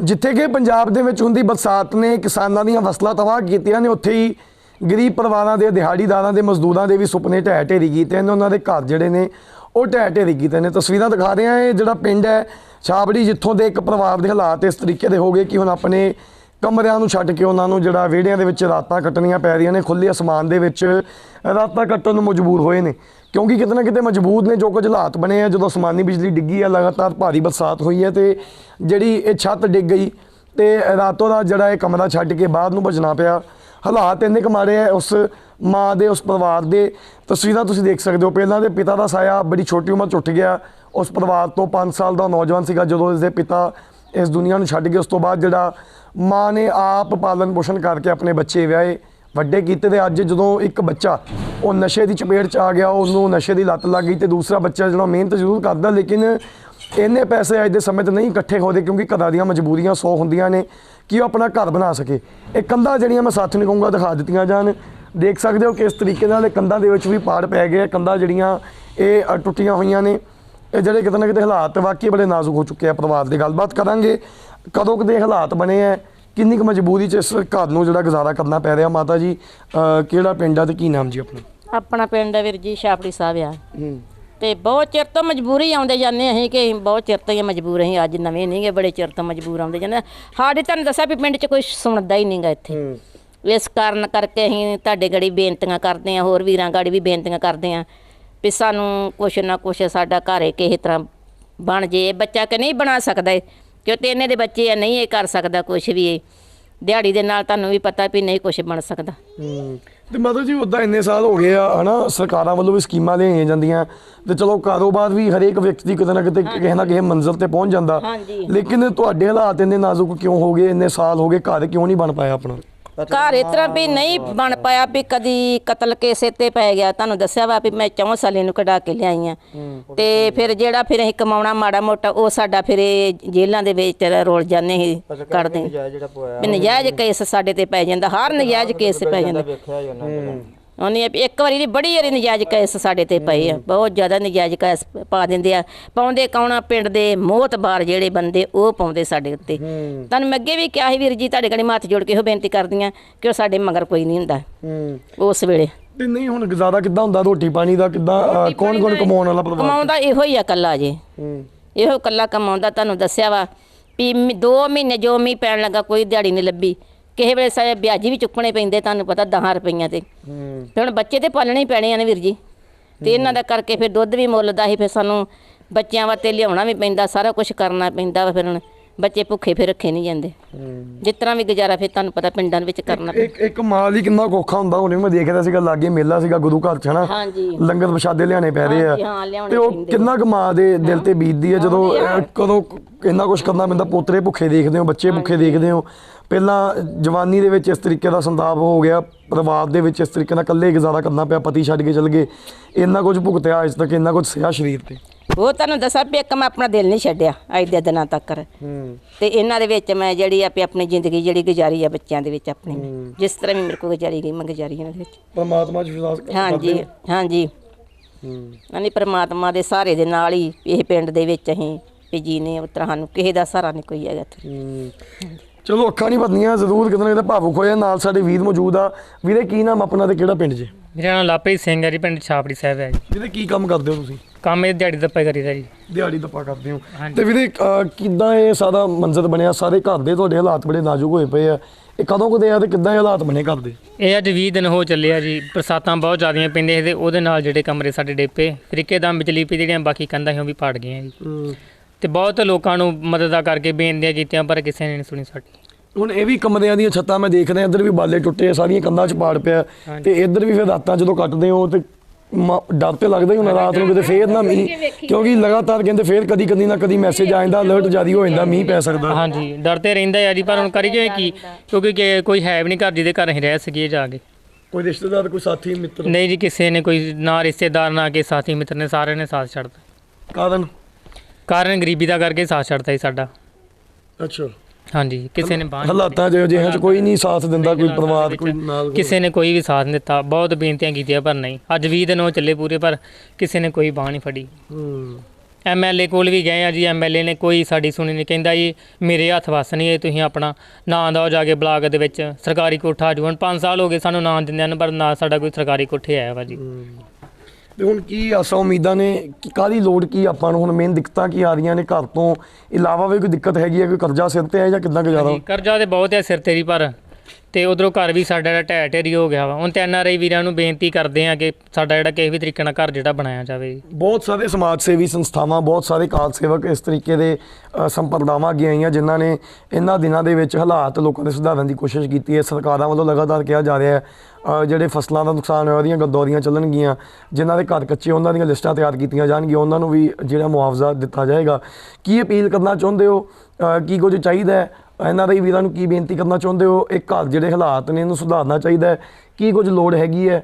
ਜਿੱਥੇ ਕਿ ਪੰਜਾਬ ਦੇ ਵਿੱਚ ਹੁੰਦੀ ਬਰਸਾਤ ਨੇ ਕਿਸਾਨਾਂ ਦੀਆਂ ਫਸਲਾਂ ਤਬਾਹ ਕੀਤੀਆਂ ਨੇ, ਉੱਥੇ ਹੀ ਗਰੀਬ ਪਰਿਵਾਰਾਂ ਦੇ, ਦਿਹਾੜੀਦਾਰਾਂ ਦੇ, ਮਜ਼ਦੂਰਾਂ ਦੇ ਵੀ ਸੁਪਨੇ ਢਹਿ ਢੇਰੀ ਕੀਤੇ ਨੇ, ਉਹਨਾਂ ਦੇ ਘਰ ਜਿਹੜੇ ਨੇ ਉਹ ਢਹਿ ਢੇਰੀ ਕੀਤੇ ਨੇ। ਤਸਵੀਰਾਂ ਦਿਖਾ ਰਹੇ ਹਾਂ, ਇਹ ਜਿਹੜਾ ਪਿੰਡ ਹੈ ਛਾਬੜੀ, ਜਿੱਥੋਂ ਦੇ ਇੱਕ ਪਰਿਵਾਰ ਦੇ ਹਾਲਾਤ ਇਸ ਤਰੀਕੇ ਦੇ ਹੋ ਗਏ ਕਿ ਹੁਣ ਆਪਣੇ ਕਮਰਿਆਂ ਨੂੰ ਛੱਡ ਕੇ ਉਹਨਾਂ ਨੂੰ ਜਿਹੜਾ ਵਿਹੜਿਆਂ ਦੇ ਵਿੱਚ ਰਾਤਾਂ ਕੱਟਣੀਆਂ ਪੈ ਰਹੀਆਂ ਨੇ ਖੁੱਲੇ ਅਸਮਾਨ ਦੇ ਵਿੱਚ ਰਾਤਾਂ ਕੱਟਣ ਨੂੰ ਮਜਬੂਰ ਹੋਏ ਨੇ। ਕਿਉਂਕਿ ਕਿਤੇ ਨਾ ਕਿਤੇ ਮਜ਼ਬੂਤ ਨੇ ਜੋ ਕੁਝ ਹਾਲਾਤ ਬਣੇ ਆ, ਜਦੋਂ ਅਸਮਾਨੀ ਬਿਜਲੀ ਡਿੱਗੀ ਆ, ਲਗਾਤਾਰ ਭਾਰੀ ਬਰਸਾਤ ਹੋਈ ਹੈ ਤੇ ਜਿਹੜੀ ਇਹ ਛੱਤ ਡਿੱਗ ਗਈ ਤੇ ਰਾਤੋਂ ਰਾਤ ਜਿਹੜਾ ਇਹ ਕਮਰਾ ਛੱਡ ਕੇ ਬਾਹਰ ਨੂੰ ਭੱਜਣਾ ਪਿਆ। ਹਾਲਾਤ ਇੰਨੇ ਕੁ ਮਾੜੇ ਆ ਉਸ ਮਾਂ ਦੇ, ਉਸ ਪਰਿਵਾਰ ਦੇ। ਤਸਵੀਰਾਂ ਤੁਸੀਂ ਦੇਖ ਸਕਦੇ ਹੋ। ਪਹਿਲਾਂ ਦੇ ਪਿਤਾ ਦਾ ਸਾਇਆ ਬੜੀ ਛੋਟੀ ਉਮਰ 'ਚ ਉੱਠ ਗਿਆ। ਉਸ ਪਰਿਵਾਰ ਤੋਂ 5 ਸਾਲ ਦਾ ਨੌਜਵਾਨ ਸੀਗਾ, ਜਦੋਂ ਇਸ ਦੇ ਪਿਤਾ ਇਸ ਦੁਨੀਆ ਨੂੰ ਛੱਡ ਕੇ ਉਸ ਤੋਂ ਬਾਅਦ ਜਿਹੜਾ ਮਾਂ ਨੇ ਆਪ ਪਾਲਣ ਪੋਸ਼ਣ ਕਰਕੇ ਆਪਣੇ ਬੱਚੇ ਵਿਆਹੇ। ਵੱਡੇ ਕੀਤੇ ਦੇ ਅੱਜ ਜਦੋਂ ਇੱਕ ਬੱਚਾ ਉਹ ਨਸ਼ੇ ਦੀ ਚਪੇਟ 'ਚ ਆ ਗਿਆ, ਉਹਨੂੰ ਨਸ਼ੇ ਦੀ ਲੱਤ ਲੱਗ ਗਈ ਤੇ ਦੂਸਰਾ ਬੱਚਾ ਜਿਹੜਾ ਮਿਹਨਤ ਜ਼ਰੂਰ ਕਰਦਾ, ਲੇਕਿਨ ਇੰਨੇ ਪੈਸੇ ਅੱਜ ਦੇ ਸਮੇਂ ਤੇ ਨਹੀਂ ਇਕੱਠੇ ਹੋਦੇ ਕਿਉਂਕਿ ਘਰਾਂ ਦੀਆਂ ਮਜਬੂਰੀਆਂ ਸੌ ਹੁੰਦੀਆਂ ਨੇ ਕਿ ਉਹ ਆਪਣਾ ਘਰ ਬਣਾ ਸਕੇ। ਇਹ ਕੰਧਾਂ ਜਿਹੜੀਆਂ ਮੈਂ ਸਾਥ ਨਹੀਂ ਕਹੂੰਗਾ ਦਿਖਾ ਦਿੱਤੀਆਂ ਜਾਣ। ਦੇਖ ਸਕਦੇ ਹੋ ਕਿਸ ਤਰੀਕੇ ਨਾਲ ਇਹ ਕੰਧਾਂ ਦੇ ਵਿੱਚ ਵੀ ਪਾੜ ਪੈ ਗਏ ਕੰਧਾਂ ਜਿਹੜੀਆਂ ਇਹ ਟੁੱਟੀਆਂ ਹੋਈਆਂ ਨੇ। ਇਹ ਜਿਹੜੇ ਕਿਤੇ ਨਾ ਕਿਤੇ ਹਾਲਾਤ ਵਾਕਈ ਬੜੇ ਨਾਜ਼ੁਕ ਹੋ ਚੁੱਕੇ ਆ ਪਰਿਵਾਰ ਦੀ। ਗੱਲਬਾਤ ਕਰਾਂਗੇ ਕਦੋਂ ਕਦੇ ਹਾਲਾਤ ਬਣੇ ਆ ਕਿੰਨੀ ਕੁ ਮਜਬੂਰੀ ਚ ਇਸ ਘਰ ਨੂੰ ਜਿਹੜਾ ਗੁਜ਼ਾਰਾ ਕਰਨਾ ਪੈ ਰਿਹਾ? ਮਾਤਾ ਜੀ ਕਿਹੜਾ ਪਿੰਡ ਆ ਤੇ ਕੀ ਨਾਮ ਜੀ ਆਪਣਾ? ਆਪਣਾ ਪਿੰਡ ਹੈ ਵੀਰ ਜੀ ਛਾਪੜੀ ਸਾਹਿਬ ਆ। ਹੂੰ। ਤੇ ਬਹੁਤ ਚਿਰ ਤੋਂ ਮਜਬੂਰੀ ਆਉਂਦੇ ਜਾਂਦੇ ਅਸੀਂ ਕਿ ਬਹੁਤ ਚਿਰ ਤੋਂ ਹੀ ਮਜਬੂਰ ਅਸੀਂ ਅੱਜ ਨਵੇਂ ਨਹੀਂਗੇ ਬੜੇ ਚਿਰ ਤੋਂ ਮਜਬੂਰ ਆਉਂਦੇ ਜਾਂਦੇ ਸਾਡੇ ਤੁਹਾਨੂੰ ਦੱਸਿਆ ਵੀ ਪਿੰਡ 'ਚ ਕੋਈ ਸੁਣਦਾ ਹੀ ਨਹੀਂਗਾ ਇੱਥੇ। ਇਸ ਕਾਰਨ ਕਰਕੇ ਅਸੀਂ ਤੁਹਾਡੇ ਗੜੀ ਬੇਨਤੀਆਂ ਕਰਦੇ ਹਾਂ ਹੋਰ ਵੀਰਾਂ ਗਾੜੀ ਵੀ ਬੇਨਤੀਆਂ ਕਰਦੇ ਹਾਂ ਵੀ ਸਾਨੂੰ ਕੁਛ ਨਾ ਕੁਛ ਸਾਡਾ ਘਰ ਕਿਸੇ ਤਰ੍ਹਾਂ ਬਣ ਜੇ ਬੱਚਾ ਕਿ ਨਹੀਂ ਬਣਾ ਸਕਦਾ ਇਹ, ਤੇ ਇਹਨੇ ਦੇ ਬੱਚੇ ਆ ਨਹੀਂ ਇਹ ਕਰ ਸਕਦਾ ਕੁਛ ਵੀ ਇਹ। ਦਿਹਾੜੀ ਦੇ ਨਾਲ ਤੁਹਾਨੂੰ ਵੀ ਪਤਾ ਵੀ ਨਹੀਂ ਕੁਛ ਬਣ ਸਕਦਾ। ਹੂੰ ਤੇ ਮਤਲਬ ਜੀ ਉਦਾਂ ਇੰਨੇ ਸਾਲ ਹੋ ਗਏ ਆ ਹਨਾ ਸਰਕਾਰਾਂ ਵੱਲੋਂ ਵੀ ਸਕੀਮਾਂ ਲਿਆਈਆਂ ਜਾਂਦੀਆਂ ਤੇ ਚਲੋ ਕਾਰੋਬਾਰ ਵੀ ਹਰੇਕ ਵਿਅਕਤੀ ਕਿਤੇ ਨਾ ਕਿਤੇ ਕਿਸੇ ਨਾ ਕਿਸੇ ਮੰਜ਼ਿਲ ਤੇ ਪਹੁੰਚ ਜਾਂਦਾ। ਲੇਕਿਨ ਤੁਹਾਡੇ ਹਾਲਾਤ ਇੰਨੇ ਨਾਜ਼ੁਕ ਕਿਉਂ ਹੋ ਗਏ ਇੰਨੇ ਸਾਲ ਹੋ ਗਏ ਘਰ ਕਿਉਂ ਨਹੀਂ ਬਣ ਪਾਇਆ ਆਪਣਾ? ਘਰ ਇਸ ਤਰ੍ਹਾਂ ਵੀ ਨਹੀਂ ਬਣ ਪਾਇਆ ਵੀ ਕਦੀ ਕਤਲ ਕੇਸੇ ਤੇ ਪੈ ਗਿਆ। ਤੁਹਾਨੂੰ ਦੱਸਿਆ ਵਾ ਵੀ ਮੈਂ ਚੌਂ ਸਾਲੇ ਨੂੰ ਕਢਾ ਕੇ ਲਿਆਈ ਆ। ਤੇ ਫਿਰ ਜਿਹੜਾ ਫਿਰ ਅਸੀਂ ਕਮਾਉਣਾ ਮਾੜਾ ਮੋਟਾ ਉਹ ਸਾਡਾ ਫਿਰ ਇਹ ਜੇਲ੍ਹਾਂ ਦੇ ਵਿੱਚ ਰੋਲ ਜਾਂਦੇ ਸੀ ਕੱਢਦੇ ਨਜਾਇਜ਼ ਕੇਸ ਸਾਡੇ ਤੇ ਪੈ ਜਾਂਦਾ ਹਰ ਨਜਾਇਜ਼ ਕੇਸ ਪੈ ਜਾਂਦਾ ਉਹਨਾਂ ਇੱਕ ਵਾਰੀ ਨਹੀਂ ਬੜੀ ਵਾਰੀ ਨਜਾਇਜ਼ ਕੇਸ ਸਾਡੇ ਤੇ ਪਏ ਆ ਬਹੁਤ ਜ਼ਿਆਦਾ ਨਜਾਇਜ਼ ਕੇਸ ਪਾ ਦਿੰਦੇ ਆ। ਪਾਉਂਦੇ ਕੌਣਾ ਪਿੰਡ ਦੇ ਮੋਹਤਬਾਰ ਜਿਹੜੇ ਬੰਦੇ ਉਹ ਪਾਉਂਦੇ ਸਾਡੇ ਉੱਤੇ। ਤੁਹਾਨੂੰ ਮੈਂ ਅੱਗੇ ਵੀ ਕਿਹਾ ਸੀ ਵੀਰ ਜੀ ਤੁਹਾਡੇ ਗੜੀ ਹੱਥ ਜੋੜ ਕੇ ਇਹੋ ਬੇਨਤੀ ਕਰਦੀਆਂ ਕਿ ਉਹ ਸਾਡੇ ਮਗਰ ਕੋਈ ਨਹੀਂ ਹੁੰਦਾ। ਉਸ ਵੇਲੇ। ਤੇ ਨਹੀਂ ਹੁਣ ਗੁਜ਼ਾਰਾ ਕਿੱਦਾਂ ਹੁੰਦਾ? ਰੋਟੀ ਪਾਣੀ ਦਾ ਕਿੱਦਾਂ ਕੌਣ ਕੌਣ ਕਮਾਉਣ ਵਾਲਾ ਪਰਿਵਾਰ? ਕਮਾਉਂਦਾ ਇਹੋ ਹੀ ਆ ਕੱਲਾ ਜੇ। ਇਹੋ ਕੱਲਾ ਕਮਾਉਂਦਾ ਤੁਹਾਨੂੰ ਦੱਸਿਆ ਵਾ ਵੀ 2 ਮਹੀਨੇ ਜੋ ਮੀਂਹ ਪੈਣ ਲੱਗਾ ਕੋਈ ਦਿਹਾੜੀ ਨਹੀਂ ਲੱਭੀ। ਕਿਸੇ ਵੇਲੇ ਸਾਰੇ ਵਿਆਜੀ ਵੀ ਚੁੱਕਣੇ ਪੈਂਦੇ ਤੁਹਾਨੂੰ ਪਤਾ 10 ਰੁਪਈਆਂ ਤੇ। ਹੂੰ। ਤੇ ਹੁਣ ਬੱਚੇ ਤੇ ਪਾਲਣੇ ਹੀ ਪੈਣੇ ਆ ਨੇ ਵੀਰ ਜੀ। ਤੇ ਇਹਨਾਂ ਦਾ ਕਰਕੇ ਫਿਰ ਦੁੱਧ ਵੀ ਮੁੱਲ ਦਾ ਹੀ ਫਿਰ ਸਾਨੂੰ ਬੱਚਿਆਂ ਵਾਸਤੇ ਲਿਆਉਣਾ ਵੀ ਪੈਂਦਾ ਸਾਰਾ ਕੁਝ ਕਰਨਾ ਪੈਂਦਾ ਵਾ ਫਿਰ ਹੁਣ। ਬੱਚੇ ਭੁੱਖੇ ਫਿਰ ਰੱਖੇ ਨਹੀਂ ਜਾਂਦੇ। ਜਿਸ ਤਰ੍ਹਾਂ ਵੀ ਗੁਜ਼ਾਰਾ ਫਿਰ ਤੁਹਾਨੂੰ ਪਤਾ ਪਿੰਡਾਂ ਦੇ ਵਿੱਚ ਕਰਨਾ ਪੈਂਦਾ। ਇੱਕ ਇੱਕ ਮਾਂ ਲਈ ਕਿੰਨਾ ਔਖਾ ਹੁੰਦਾ ਹੁਣੇ ਮੈਂ ਦੇਖਦਾ ਸੀਗਾ ਲਾਗੇ ਮੇਲਾ ਸੀਗਾ ਗੁਰੂ ਘਰ ਚ ਹਨਾ? ਹਾਂਜੀ। ਲੰਗਰ ਪ੍ਰਸ਼ਾਦੇ ਲਿਆਣੇ ਪੈ ਰਹੇ ਹਾਂਜੀ, ਆ ਹਾਂ, ਲਿਆਉਣੇ ਤੇ ਉਹ ਪੈਂਦੇ। ਕਿੰਨਾ ਕੁ ਮਾਂ ਦੇ ਦਿਲ ਤੇ ਬੀਤਦੀ ਹੈ ਜਦੋਂ ਅਹ, ਕਦੋਂ ਇੰਨਾ ਕੁਝ ਕਰਨਾ ਪੈਂਦਾ ਪੋਤਰੇ ਭੁੱਖੇ ਦੇਖਦੇ ਹੋ ਬੱਚੇ ਭੁੱਖੇ ਦੇਖਦੇ ਹੋ। ਪਹਿਲਾਂ ਜਵਾਨੀ ਦੇ ਵਿੱਚ ਇਸ ਤਰੀਕੇ ਦਾ ਸੰਤਾਪ ਹੋ ਗਿਆ ਪਰਿਵਾਰ ਦੇ ਵਿੱਚ ਇਸ ਤਰੀਕੇ ਨਾਲ ਇਕੱਲੇ ਗੁਜ਼ਾਰਾ ਕਰਨਾ ਪਿਆ ਪਤੀ ਛੱਡ ਕੇ ਚਲ ਗਏ। ਇੰਨਾ ਕੁਝ ਭੁਗਤਿਆ ਅੱਜ ਤੱਕ ਇੰਨਾ ਕੁਝ ਸਿਆ ਸਰੀਰ ਤੇ। ਉਹ ਤੁਹਾਨੂੰ ਦੱਸਾਂ ਵੀ ਇੱਕ ਮੈਂ ਆਪਣਾ ਦਿਲ ਨਹੀਂ ਛੱਡਿਆ ਅੱਜ ਦੇ ਦਿਨਾਂ ਤੱਕ। ਹੂੰ। ਤੇ ਇਹਨਾਂ ਦੇ ਵਿੱਚ ਮੈਂ ਜਿਹੜੀ ਆ ਵੀ ਆਪਣੀ ਜ਼ਿੰਦਗੀ ਜਿਹੜੀ ਗੁਜ਼ਾਰੀ ਆ ਬੱਚਿਆਂ ਦੇ ਵਿੱਚ ਆਪਣੀ। ਜਿਸ ਤਰ੍ਹਾਂ ਵੀ ਮੇਰੇ ਕੋਲ ਗੁਜ਼ਾਰੀ ਗਈ ਮੈਂ ਗੁਜ਼ਾਰੀ ਇਹਨਾਂ ਦੇ ਵਿੱਚ। ਪਰਮਾਤਮਾ 'ਚ ਵਿਸ਼ਵਾਸ ਕਰਦੇ ਹਾਂਜੀ? ਹਾਂਜੀ। ਹੂੰ। ਨਾਨੀ ਪ੍ਰਮਾਤਮਾ ਦੇ ਸਹਾਰੇ ਦੇ ਨਾਲ ਹੀ ਇਹ ਪਿੰਡ ਦੇ ਵਿੱਚ ਅਸੀਂ ਵੀ ਜੀਨੇ ਉਤਰਾ ਸਾਨੂੰ ਕਿਸੇ ਦਾ ਸਹਾਰਾ ਨਹੀਂ ਕੋਈ ਹੈਗਾ ਇੱਥੇ। ਹੂੰ। ਚਲੋ ਅੱਖਾਂ ਨਹੀਂ ਭਰਨੀਆਂ ਜ਼ਰੂਰ ਕਿਤੇ ਨਾ ਕਿਤੇ ਭਾਵੁਕ ਹੋਇਆ ਨਾਲ ਸਾਡੇ ਵੀਰ ਮੌਜੂਦ ਆ। ਵੀਰੇ ਕੀ ਨਾਮ ਆਪਣਾ ਤੇ ਕਿਹੜਾ ਪਿੰਡ ਜੇ? ਮੇਰਾ ਨਾਮ ਲਾਪਰੀ ਸਿੰਘ ਹੈ ਜੀ ਪਿੰਡ ਛਾਪੜੀ ਸਾਹਿਬ ਹੈ ਜੀ। ਵੀਰੇ ਕੀ ਕੰਮ ਕਰਦੇ ਹੋ ਤੁਸੀਂ? ਕੰਮ ਇਹ ਦਿਹਾੜੀ ਦੱਪਾ ਕਰੀਦਾ ਜੀ। ਦਿਹਾੜੀ ਦੱਪਾ ਕਰਦੇ ਹੋ। ਹਾਂਜੀ। ਤੇ ਵੀਰੇ ਅਹ, ਕਿੱਦਾਂ ਇਹ ਸਾਰਾ ਮੰਜ਼ਰ ਬਣਿਆ? ਸਾਰੇ ਘਰ ਦੇ ਤੁਹਾਡੇ ਹਾਲਾਤ ਬੜੇ ਨਾਜ਼ੁਕ ਹੋਏ ਪਏ ਆ। ਇਹ ਕਦੋਂ ਕਦੇ ਆ ਤੇ ਕਿੱਦਾਂ ਇਹ ਹਾਲਾਤ ਬਣੇ ਘਰ ਦੇ? ਇਹ ਅੱਜ 20 ਦਿਨ ਹੋ ਚੱਲੇ ਆ ਜੀ। ਬਰਸਾਤਾਂ ਬਹੁਤ ਜ਼ਿਆਦੀਆਂ ਪੈਂਦੇ ਤੇ ਉਹਦੇ ਨਾਲ ਜਿਹੜੇ ਕਮਰੇ ਸਾਡੇ ਡੇਪੇ ਫਿਰ ਇੱਕਦਮ ਬਿਜਲੀ ਪਈ ਜਿਹੜੀਆਂ ਬਾਕੀ ਕੰਧਾਂ ਸੀ ਉਹ ਵੀ ਪਾੜ ਗਈਆਂ ਜੀ। ਤੇ ਬਹੁਤ ਲੋਕਾਂ ਨੂੰ ਮਦਦਾਂ ਕਰਕੇ ਬੇਨਤੀਆਂ ਕੀਤੀਆਂ ਪਰ ਕਿਸੇ ਨੇ ਨਹੀਂ ਸੁਣੀ ਸਾਡੀ। ਹੁਣ ਇਹ ਵੀ ਕਮਰਿਆਂ ਦੀਆਂ ਛੱਤਾਂ ਮੈਂ ਦੇਖ ਰਿਹਾ ਇੱਧਰ ਵੀ ਬਾਲੇ ਟੁੱਟੇ ਆ ਸਾਰੀਆਂ ਕੰਧਾਂ 'ਚ ਪਾੜ ਪਿਆ। ਤੇ ਇੱਧਰ ਵੀ ਫਿਰ ਰਾਤਾਂ ਜਦੋਂ ਕੱਟਦੇ ਹੋ ਤੇ ਮ- ਡਰ ਤੇ ਲੱਗਦਾ ਹੀ ਹੁਣ ਰਾਤ ਨੂੰ ਕਿਤੇ ਫੇਰ ਨਾ ਮੀਂਹ ਕਿਉਂਕਿ ਲਗਾਤਾਰ ਕਹਿੰਦੇ ਫੇਰ ਕਦੀ ਕਦੀ ਨਾ ਕਦੀ ਮੈਸੇਜ ਆ ਜਾਂਦਾ ਅਲਰਟ ਜਾਰੀ ਹੋ ਜਾਂਦਾ ਮੀਂਹ ਪੈ ਸਕਦਾ। ਹਾਂਜੀ ਡਰ ਤੇ ਰਹਿੰਦਾ ਹੈ ਜੀ ਪਰ ਹੁਣ ਕਰੀਏ ਕੀ? ਕਿਉਂਕਿ ਕਿ ਕੋਈ ਹੈ ਵੀ ਨਹੀਂ ਘਰ ਜਿਹਦੇ ਘਰ ਅਸੀਂ ਰਹਿ ਸਕੀਏ ਜਾ ਕੇ। ਕੋਈ ਰਿਸ਼ਤੇਦਾਰ ਕੋਈ ਸਾਥੀ ਮਿੱਤਰ? ਨਹੀਂ ਜੀ ਕਿਸੇ ਨੇ ਕੋਈ ਨਾ ਰਿਸ਼ਤੇਦਾਰ ਨਾ ਕੇ ਸਾਥੀ ਮਿੱਤਰ ਨੇ ਸਾਰਿਆਂ ਨੇ ਸਾਥ ਛੱਡਤਾ। ਕਾਰਨ? ਕਾਰਨ ਗਰੀਬੀ ਦਾ ਕਰਕੇ ਸਾਥ ਛੱਡਤਾ ਜੀ ਸਾਡਾ। ਅੱਛਾ। ਹਾਂਜੀ ਕਿਸੇ ਨੇ ਬਾਂਹ ਹਾਲਾਤਾਂ ਜਿਹੋ ਜਿਹੇ ਚ ਕੋਈ ਨਹੀਂ ਸਾਥ ਦਿੰਦਾ ਕੋਈ ਪਰਿਵਾਰ ਕੋਈ ਨਾਲ ਕਿਸੇ ਨੇ ਕੋਈ ਵੀ ਸਾਥ ਨਹੀਂ ਦਿੱਤਾ ਬਹੁਤ ਬੇਨਤੀਆਂ ਕੀਤੀਆਂ ਪਰ ਨਹੀਂ। ਅੱਜ 20 ਦਿਨ ਹੋ ਚੱਲੇ ਪੂਰੇ ਪਰ ਕਿਸੇ ਨੇ ਕੋਈ ਬਾਂਹ ਨਹੀਂ ਫੜੀ। ਹੂੰ। ਐਮਐਲਏ ਕੋਲ ਵੀ ਗਏ ਆ ਜੀ ਐਮਐਲਏ ਨੇ ਕੋਈ ਸਾਡੀ ਸੁਣੀ ਨਹੀਂ ਕਹਿੰਦਾ ਜੀ ਮੇਰੇ ਹੱਥ ਵੱਸ ਨਹੀਂ ਇਹ ਤੁਸੀਂ ਆਪਣਾ ਨਾਂ ਦਿਓ ਜਾ ਕੇ ਬਲਾਕ ਦੇ ਵਿੱਚ। ਸਰਕਾਰੀ ਕੋਠਾ ਜੂ ਹੁਣ 5 ਸਾਲ ਹੋ ਗਏ ਸਾਨੂੰ ਨਾਂ ਦਿੰਦਿਆਂ ਨੂੰ ਪਰ ਨਾ ਸਾਡਾ ਕੋਈ ਸਰਕਾਰੀ ਕੋਠੇ ਆਇਆ ਵਾ ਜੀ। ਤੇ ਹੁਣ ਕੀ ਆਸਾਂ ਉਮੀਦਾਂ ਨੇ ਕਿ ਕਾਹਦੀ ਲੋੜ ਕੀ ਆਪਾਂ ਨੂੰ? ਹੁਣ ਮੇਨ ਦਿੱਕਤਾਂ ਕੀ ਆ ਰਹੀਆਂ ਨੇ ਘਰ ਤੋਂ? ਇਲਾਵਾ ਵੀ ਕੋਈ ਦਿੱਕਤ ਹੈਗੀ ਹੈ ਕੋਈ ਕਰਜ਼ਾ ਸਿਰ ਤੇ ਹੈ ਜਾਂ ਕਿੱਦਾਂ ਗੁਜ਼ਾਰਾ? ਜੀ ਕਰਜ਼ਾ ਤੇ ਬਹੁਤ ਹੈ ਸਿਰ ਤੇਰੀ ਪਰ ਤੇ ਉਧਰੋਂ ਘਰ ਵੀ ਸਾਡਾ ਜਿਹੜਾ ਢਹਿ ਢੇਰੀ ਹੋ ਗਿਆ ਵਾ। ਹੁਣ ਤੇ ਐਨਆਰਆਈ ਵੀਰਾਂ ਨੂੰ ਬੇਨਤੀ ਕਰਦੇ ਆ ਕਿ ਸਾਡਾ ਜਿਹੜਾ ਕਿਸੇ ਵੀ ਤਰੀਕੇ ਨਾਲ ਘਰ ਜਿਹੜਾ ਬਣਾਇਆ ਜਾਵੇ। ਜੀ ਬਹੁਤ ਸਾਰੇ ਸਮਾਜ ਸੇਵੀ ਸੰਸਥਾਵਾਂ ਬਹੁਤ ਸਾਰੇ ਕਾਲ ਸੇਵਕ ਇਸ ਤਰੀਕੇ ਦੇ ਅ, ਸੰਪਰਦਾਵਾਂ ਅੱਗੇ ਆਈਆਂ ਜਿਨ੍ਹਾਂ ਨੇ ਇਹਨਾਂ ਦਿਨਾਂ ਦੇ ਵਿੱਚ ਹਾਲਾਤ ਲੋਕਾਂ ਦੇ ਸੁਧਾਰਨ ਦੀ ਕੋਸ਼ਿਸ਼ ਕੀਤੀ ਹੈ। ਸਰਕਾਰਾਂ ਵੱਲੋਂ ਲਗਾਤਾਰ ਕਿਹਾ ਜਾ ਰਿਹਾ ਹੈ ਅ, ਜਿਹੜੇ ਫਸਲਾਂ ਦਾ ਨੁਕਸਾਨ ਹੋਇਆ ਉਹਦੀਆਂ ਗਦੋਰੀਆਂ ਚੱਲਣਗੀਆਂ ਜਿਨ੍ਹਾਂ ਦੇ ਘਰ ਕੱਚੇ ਉਹਨਾਂ ਦੀਆਂ ਲਿਸਟਾਂ ਤਿਆਰ ਕੀਤੀਆਂ ਜਾਣਗੀਆਂ ਉਹਨਾਂ ਨੂੰ ਵੀ ਜਿਹੜਾ ਮੁਆਵਜ਼ਾ ਦਿੱਤਾ ਜਾਏਗਾ। ਕੀ ਅਪੀਲ ਕਰਨਾ ਚਾਹੁੰਦੇ ਹੋ? ਅ, ਕੀ ਕੁਝ ਚਾਹੀਦਾ ਹੈ? ਇਹਨਾਂ ਦੇ ਵੀਰਾਂ ਨੂੰ ਕੀ ਬੇਨਤੀ ਕਰਨਾ ਚਾਹੁੰਦੇ ਹੋ? ਇਹ ਘਰ ਜਿਹੜੇ ਹਾਲਾਤ ਨੇ ਇਹਨੂੰ ਸੁਧਾਰਨਾ ਚਾਹੀਦਾ ਹੈ। ਕੀ ਕੁਝ ਲੋੜ ਹੈਗੀ ਹੈ?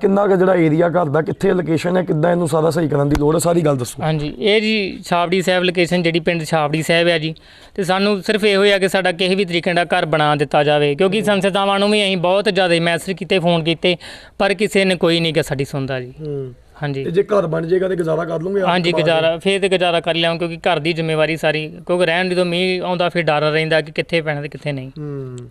ਕਿੰਨਾ ਕੁ ਜਿਹੜਾ ਏਰੀਆ ਘਰ ਦਾ ਕਿੱਥੇ ਲੋਕੇਸ਼ਨ ਹੈ ਕਿੱਦਾਂ ਇਹਨੂੰ ਸਾਰਾ ਸਹੀ ਕਰਨ ਦੀ ਲੋੜ ਹੈ? ਸਾਰੀ ਗੱਲ ਦੱਸੋ। ਹਾਂਜੀ ਇਹ ਜੀ ਛਾਬੜੀ ਸਾਹਿਬ ਲੋਕੇਸ਼ਨ ਜਿਹੜੀ ਪਿੰਡ ਛਾਬੜੀ ਸਾਹਿਬ ਹੈ ਜੀ ਤੇ ਸਾਨੂੰ ਸਿਰਫ ਇਹੋ ਹੀ ਆ ਕਿ ਸਾਡਾ ਕਿਸੇ ਵੀ ਤਰੀਕੇ ਦਾ ਘਰ ਬਣਾ ਦਿੱਤਾ ਜਾਵੇ ਕਿਉਂਕਿ ਸੰਸਥਾਵਾਂ ਨੂੰ ਵੀ ਅਸੀਂ ਬਹੁਤ ਜ਼ਿਆਦਾ ਮੈਸੇਜ ਕੀਤੇ ਫੋਨ ਕੀਤੇ ਪਰ ਕਿਸੇ ਨੇ ਕੋਈ ਨਹੀਂ ਕਿ ਸਾਡੀ ਸੁਣਦਾ ਜੀ। ਹੂੰ। ਹਾਂਜੀ। ਤੇ ਜੇ ਘਰ ਬਣ ਜਾਏਗਾ ਤੇ ਗੁਜ਼ਾਰਾ ਕਰ ਲੂੰਗੇ ਹਾਂਜੀ ਗੁਜ਼ਾਰਾ ਫੇਰ ਤੇ ਗੁਜ਼ਾਰਾ ਕਰ ਲਿਆਉਂ ਕਿਉਂਕਿ ਘਰ ਦੀ ਜ਼ਿੰਮੇਵਾਰੀ ਸਾਰੀ ਕਿਉਂਕਿ ਰਹਿਣ ਦੀ ਤੋਂ ਮੀਂਹ ਆਉਂਦਾ ਫਿਰ ਡਰ ਰਹਿੰਦਾ ਕਿ ਕਿੱਥੇ ਪੈਣਾ ਤੇ ਕਿੱਥੇ ਨਹੀਂ। ਹੂੰ।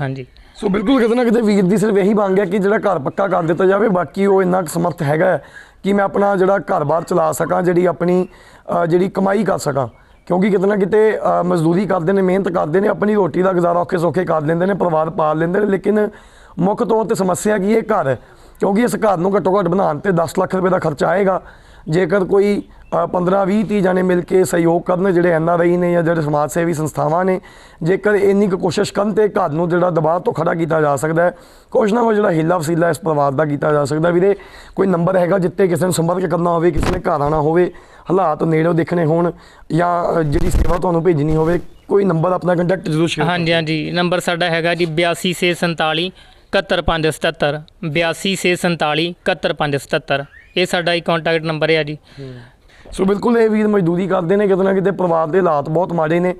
ਹਾਂਜੀ। ਸੋ ਬਿਲਕੁਲ ਕਿਤੇ ਨਾ ਕਿਤੇ ਵੀਰ ਦੀ ਸਿਰਫ ਇਹੀ ਮੰਗ ਹੈ ਕਿ ਜਿਹੜਾ ਘਰ ਪੱਕਾ ਕਰ ਦਿੱਤਾ ਜਾਵੇ ਬਾਕੀ ਉਹ ਇੰਨਾ ਕੁ ਸਮਰਥ ਹੈਗਾ ਹੈ ਕਿ ਮੈਂ ਆਪਣਾ ਜਿਹੜਾ ਘਰ-ਬਾਰ ਚਲਾ ਸਕਾਂ ਜਿਹੜੀ ਆਪਣੀ ਅ, ਜਿਹੜੀ ਕਮਾਈ ਕਰ ਸਕਾਂ। ਕਿਉਂਕਿ ਕਿਤੇ ਨਾ ਕਿਤੇ ਅ, ਮਜ਼ਦੂਰੀ ਕਰਦੇ ਨੇ ਮਿਹਨਤ ਕਰਦੇ ਨੇ ਆਪਣੀ ਰੋਟੀ ਦਾ ਗੁਜ਼ਾਰਾ ਔਖੇ ਸੌਖੇ ਕਰ ਲੈਂਦੇ ਨੇ ਪਰਿਵਾਰ ਪਾਲ ਲੈਂਦੇ ਨੇ ਲੇਕਿਨ ਮੁੱਖ ਤੌਰ ਤੇ ਸਮੱਸਿਆ ਕੀ ਹੈ ਘਰ ਕਿਉਂਕਿ ਇਸ ਘਰ ਨੂੰ ਘੱਟੋ ਘੱਟ ਬਣਾਉਣ ਤੇ 10 ਲੱਖ ਰੁਪਏ ਦਾ ਖਰਚਾ ਆਏਗਾ। ਜੇਕਰ ਕੋਈ 15 20 30 ਜਾਣੇ ਮਿਲ ਕੇ ਸਹਿਯੋਗ ਕਰਨ ਜਿਹੜੇ ਐਨ ਆਰ ਆਈ ਨੇ ਜਾਂ ਜਿਹੜੇ ਸਮਾਜ ਸੇਵੀ ਸੰਸਥਾਵਾਂ ਨੇ ਜੇਕਰ ਇੰਨੀ ਕੁ ਕੋਸ਼ਿਸ਼ ਕਰਨ ਤੇ ਘਰ ਨੂੰ ਜਿਹੜਾ ਦਬਾਅ ਤੋਂ ਖੜਾ ਕੀਤਾ ਜਾ ਸਕਦਾ ਹੈ ਕੁਛ ਨਾ ਕੁਛ ਜਿਹੜਾ ਹੀਲਾ ਵਸੀਲਾ ਇਸ ਪਰਿਵਾਰ ਦਾ ਕੀਤਾ ਜਾ ਸਕਦਾ। ਵੀਰੇ ਕੋਈ ਨੰਬਰ ਹੈਗਾ ਜਿੱਤੇ ਕਿਸੇ ਨੂੰ ਸੰਪਰਕ ਕਰਨਾ ਹੋਵੇ ਕਿਸੇ ਨੇ ਘਰ ਆਉਣਾ ਹੋਵੇ ਹਾਲਾਤ ਨੇੜੋਂ ਦੇਖਣੇ ਹੋਣ ਜਾਂ ਜਿਹੜੀ ਸੇਵਾ ਤੁਹਾਨੂੰ ਭੇਜਣੀ ਹੋਵੇ ਕੋਈ ਨੰਬਰ ਆਪਣਾ ਕੰਟੈਕਟ ਜ਼ਰੂਰ ਸ਼ੇਅਰ ਹਾਂਜੀ ਹਾਂਜੀ ਨੰਬਰ ਸਾਡਾ ਹੈਗਾ ਜੀ 8247 71577 8247 71577 ਇਹ ਸਾਡਾ ਹੀ ਕੰਟੈਕਟ ਨੰਬਰ ਹੈ ਜੀ ਸੋ ਬਿਲਕੁਲ ਇਹ ਵੀਰ ਮਜ਼ਦੂਰੀ ਕਰਦੇ ਨੇ ਕਿਤੇ ਨਾ ਕਿਤੇ ਪਰਿਵਾਰ ਦੇ ਹਾਲਾਤ ਬਹੁਤ ਮਾੜੇ ਨੇ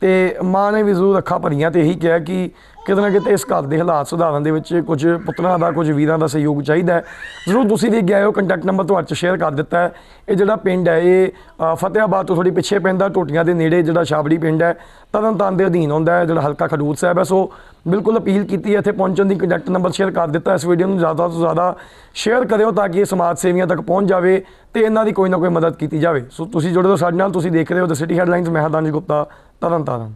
ਤੇ ਮਾਂ ਨੇ ਵੀ ਜ਼ਰੂਰ ਅੱਖਾਂ ਭਰੀਆਂ ਤੇ ਇਹੀ ਕਿਹਾ ਕਿ ਕਿਤੇ ਨਾ ਕਿਤੇ ਇਸ ਘਰ ਦੇ ਹਾਲਾਤ ਸੁਧਾਰਨ ਦੇ ਵਿੱਚ ਕੁਝ ਪੁੱਤਰਾਂ ਦਾ ਕੁਝ ਵੀਰਾਂ ਦਾ ਸਹਿਯੋਗ ਚਾਹੀਦਾ ਹੈ। ਜ਼ਰੂਰ ਤੁਸੀਂ ਵੀ ਗਏ ਹੋ ਕੰਟੈਕਟ ਨੰਬਰ ਤੁਹਾਡੇ ਚ ਸ਼ੇਅਰ ਕਰ ਦਿੱਤਾ ਹੈ। ਇਹ ਜਿਹੜਾ ਪਿੰਡ ਹੈ ਇਹ ਅ, ਫਤਿਆਬਾਦ ਤੋਂ ਥੋੜੀ ਪਿੱਛੇ ਪੈਂਦਾ ਟੋਟੀਆਂ ਦੇ ਨੇੜੇ ਜਿਹੜਾ ਛਾਬੜੀ ਪਿੰਡ ਹੈ ਤਰਨਤਾਰਨ ਦੇ ਅਧੀਨ ਆਉਂਦਾ ਹੈ ਜਿਹੜਾ ਹਲਕਾ ਖਡੂਰ ਸਾਹਿਬ ਹੈ। ਸੋ ਬਿਲਕੁਲ ਅਪੀਲ ਕੀਤੀ ਹੈ ਇੱਥੇ ਪਹੁੰਚਣ ਦੀ ਕੰਟੈਕਟ ਨੰਬਰ ਸ਼ੇਅਰ ਕਰ ਦਿੱਤਾ ਇਸ ਵੀਡੀਓ ਨੂੰ ਜ਼ਿਆਦਾ ਤੋਂ ਜ਼ਿਆਦਾ ਸ਼ੇਅਰ ਕਰਿਓ ਤਾਂ ਕਿ ਇਹ ਸਮਾਜ ਸੇਵੀਆਂ ਤੱਕ ਪਹੁੰਚ ਜਾਵੇ ਤੇ ਇਹਨਾਂ ਦੀ ਕੋਈ ਨਾ ਕੋਈ ਮਦਦ ਕੀਤੀ ਜਾਵੇ। ਸੋ ਤੁਸੀਂ ਜੁੜੇ ਰਹੋ ਸਾਡੇ ਨਾਲ ਤੁਸੀਂ ਦੇਖ ਰਹੇ ਹੋ ਦ ਸਿਟੀ ਹੈਡਲਾਈਨਸ ਮੈਂ ਹਰਦਾਨੀ ਗੁਪਤਾ 当啷当啷